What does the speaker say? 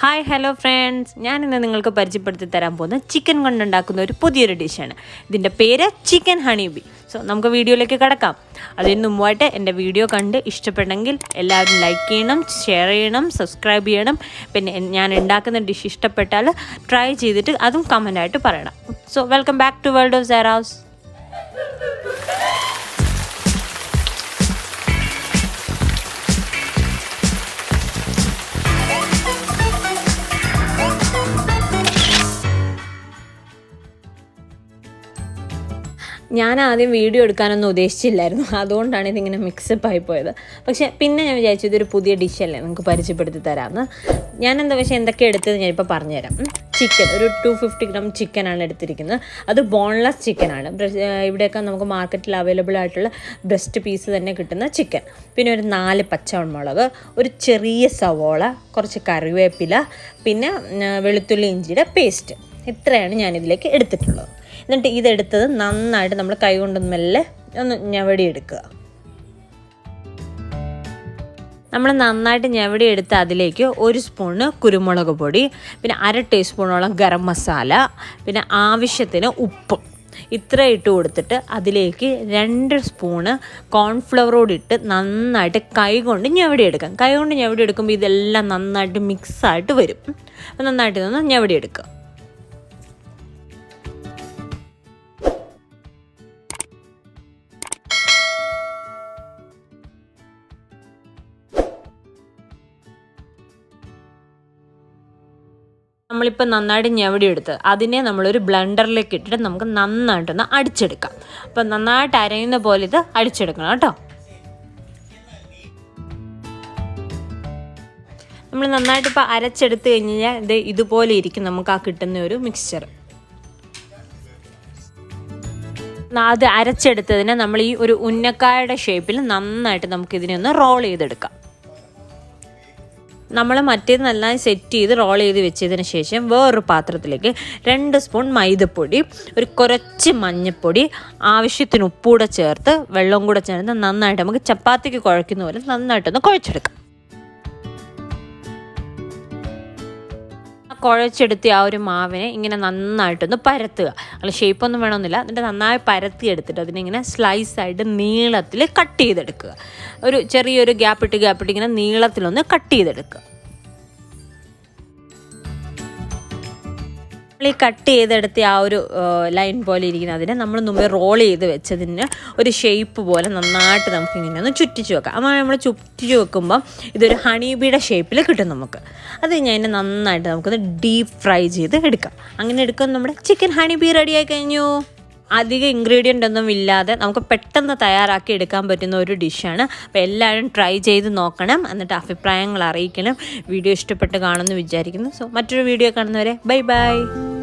Hi hello friends ഞാൻ ഇന്ന് നിങ്ങൾക്ക് പരിചയപ്പെടുത്തി തരാൻ പോകുന്ന ചിക്കൻ കൊണ്ടുണ്ടാക്കുന്ന ഒരു പുതിയൊരു ഡിഷാണ്. ഇതിന്റെ പേര് ചിക്കൻ ഹണി ബി സോ നമുക്ക് വീഡിയോയിലേക്ക് കിടക്കാം. അതിന് മുമ്പായിട്ട് എന്റെ വീഡിയോ കണ്ട് ഇഷ്ടപ്പെട്ടെങ്കിൽ എല്ലാവരും ലൈക്ക് ചെയ്യണം ഷെയർ ചെയ്യണം സബ്സ്ക്രൈബ് ചെയ്യണം. പിന്നെ ഞാൻ ഉണ്ടാക്കുന്ന ഡിഷ് ഇഷ്ടപ്പെട്ടാൽ ട്രൈ ചെയ്തിട്ട് അതും കമന്റായിട്ട് പറയണം. So welcome back to world of സെറാസ് ഞാൻ ആദ്യം വീഡിയോ എടുക്കാനൊന്നും ഉദ്ദേശിച്ചില്ലായിരുന്നു. അതുകൊണ്ടാണ് ഇതിങ്ങനെ മിക്സപ്പ് ആയി പോയത്. പക്ഷേ പിന്നെ ഞാൻ വിചാരിച്ചു ഇതൊരു പുതിയ ഡിഷല്ലേ നമുക്ക് പരിചയപ്പെടുത്തി തരാമെന്ന്. ഞാൻ എന്താ പക്ഷേ എന്തൊക്കെ എടുത്തത് ഞാനിപ്പോൾ പറഞ്ഞുതരാം. ചിക്കൻ ഒരു ടു ഫിഫ്റ്റി ഗ്രാം ചിക്കനാണ് എടുത്തിരിക്കുന്നത്. അത് ബോൺലെസ് ചിക്കനാണ് ഇവിടെയൊക്കെ നമുക്ക് മാർക്കറ്റിൽ അവൈലബിൾ ആയിട്ടുള്ള ബ്രസ്റ്റ് പീസ് തന്നെ കിട്ടുന്ന ചിക്കൻ പിന്നെ ഒരു നാല് പച്ചമുളക് ഒരു ചെറിയ സവോള കുറച്ച് കറിവേപ്പില പിന്നെ വെളുത്തുള്ളി ഇഞ്ചിയുടെ പേസ്റ്റ് ഇത്രയാണ് ഞാനിതിലേക്ക് എടുത്തിട്ടുള്ളത്. എന്നിട്ട് ഇതെടുത്തത് നന്നായിട്ട് നമ്മൾ കൈ കൊണ്ട് മെല്ലെ ഒന്ന് ഞവടി എടുക്കുക നമ്മൾ നന്നായിട്ട് ഞവടി എടുത്ത് അതിലേക്ക് ഒരു സ്പൂണ് കുരുമുളക് പൊടി പിന്നെ അര ടീസ്പൂണോളം ഗരം മസാല പിന്നെ ആവശ്യത്തിന് ഉപ്പ്. ഇത്ര ഇട്ട് കൊടുത്തിട്ട് അതിലേക്ക് രണ്ട് സ്പൂണ് കോൺഫ്ലവറോട് ഇട്ട് നന്നായിട്ട് കൈ കൊണ്ട് ഞവടി എടുക്കാം കൈ കൊണ്ട് ഞവടി എടുക്കുമ്പോൾ ഇതെല്ലാം നന്നായിട്ട് മിക്സായിട്ട് വരും. നന്നായിട്ട് ഇതൊന്ന് ഞവടി എടുക്കുക നമ്മളിപ്പോൾ നന്നായിട്ട് ഞവടി എടുത്ത് അതിനെ നമ്മളൊരു ബ്ലെൻഡറിലേക്ക് ഇട്ടിട്ട് നമുക്ക് നന്നായിട്ടൊന്ന് അടിച്ചെടുക്കാം. അപ്പം നന്നായിട്ട് അരയുന്ന പോലെ ഇത് അടിച്ചെടുക്കണം കേട്ടോ. നമ്മൾ നന്നായിട്ട് ഇപ്പോൾ അരച്ചെടുത്ത് കഴിഞ്ഞ് കഴിഞ്ഞാൽ ഇത് ഇതുപോലെ ഇരിക്കും നമുക്ക് ആ കിട്ടുന്ന ഒരു മിക്സ്ചർ അത് അരച്ചെടുത്തതിനെ നമ്മൾ ഈ ഒരു ഉന്നക്കായുടെ ഷേപ്പിൽ നന്നായിട്ട് നമുക്കിതിനെ ഒന്ന് റോൾ ചെയ്തെടുക്കാം. നമ്മൾ മറ്റേത് നന്നായി സെറ്റ് ചെയ്ത് റോൾ ചെയ്ത് വെച്ചതിന് ശേഷം വേറൊരു പാത്രത്തിലേക്ക് രണ്ട് സ്പൂൺ മൈദപ്പൊടി ഒരു കുറച്ച് മഞ്ഞൾപ്പൊടി ആവശ്യത്തിന് ഉപ്പൂടെ ചേർത്ത് വെള്ളം കൂടെ ചേർത്ത് നന്നായിട്ട് നമുക്ക് ചപ്പാത്തിക്ക് കുഴക്കുന്ന പോലെ നന്നായിട്ടൊന്ന് കുഴച്ചെടുക്കാം. കുഴച്ചെടുത്ത ആ ഒരു മാവിനെ ഇങ്ങനെ നന്നായിട്ടൊന്ന് പരത്തുക. അല്ല ഷേപ്പൊന്നും വേണമെന്നില്ല. എന്നിട്ട് നന്നായി പരത്തി എടുത്തിട്ട് അതിനിങ്ങനെ സ്ലൈസായിട്ട് നീളത്തിൽ കട്ട് ചെയ്തെടുക്കുക. ഒരു ചെറിയൊരു ഗ്യാപ്പിട്ട് ഗ്യാപ്പിട്ട് ഇങ്ങനെ നീളത്തിലൊന്ന് കട്ട് ചെയ്തെടുക്കുക. ഈ കട്ട് ചെയ്തെടുത്ത ആ ഒരു ലൈൻ പോലെ ഇരിക്കുന്ന അതിനെ നമ്മൾ മുമ്പ് റോൾ ചെയ്ത് വെച്ചതിന് ഒരു ഷേപ്പ് പോലെ നന്നായിട്ട് നമുക്ക് ഇങ്ങനെ ഒന്ന് ചുറ്റിച്ച് വെക്കാം. അപ്പോൾ നമ്മൾ ചുറ്റിച്ച് വെക്കുമ്പം ഇതൊരു ഹണീബിയുടെ ഷേപ്പിൽ കിട്ടും നമുക്ക്. അത് കഴിഞ്ഞ് നന്നായിട്ട് നമുക്കൊന്ന് ഡീപ്പ് ഫ്രൈ ചെയ്ത് എടുക്കാം. അങ്ങനെ എടുക്കുമ്പോൾ നമ്മുടെ ചിക്കൻ ഹണിബി റെഡിയായി കഴിഞ്ഞു. അധികം ഇൻഗ്രീഡിയന്റ് ഒന്നും ഇല്ലാതെ നമുക്ക് പെട്ടെന്ന് തയ്യാറാക്കി എടുക്കാൻ പറ്റുന്ന ഒരു ഡിഷാണ് അപ്പോൾ എല്ലാവരും ട്രൈ ചെയ്ത് നോക്കണം. എന്നിട്ട് അഭിപ്രായങ്ങൾ അറിയിക്കണം. വീഡിയോ ഇഷ്ടപ്പെട്ട് കാണുമെന്ന് വിചാരിക്കുന്നു. സോ മറ്റൊരു വീഡിയോ കാണുന്നവരെ ബൈ ബൈ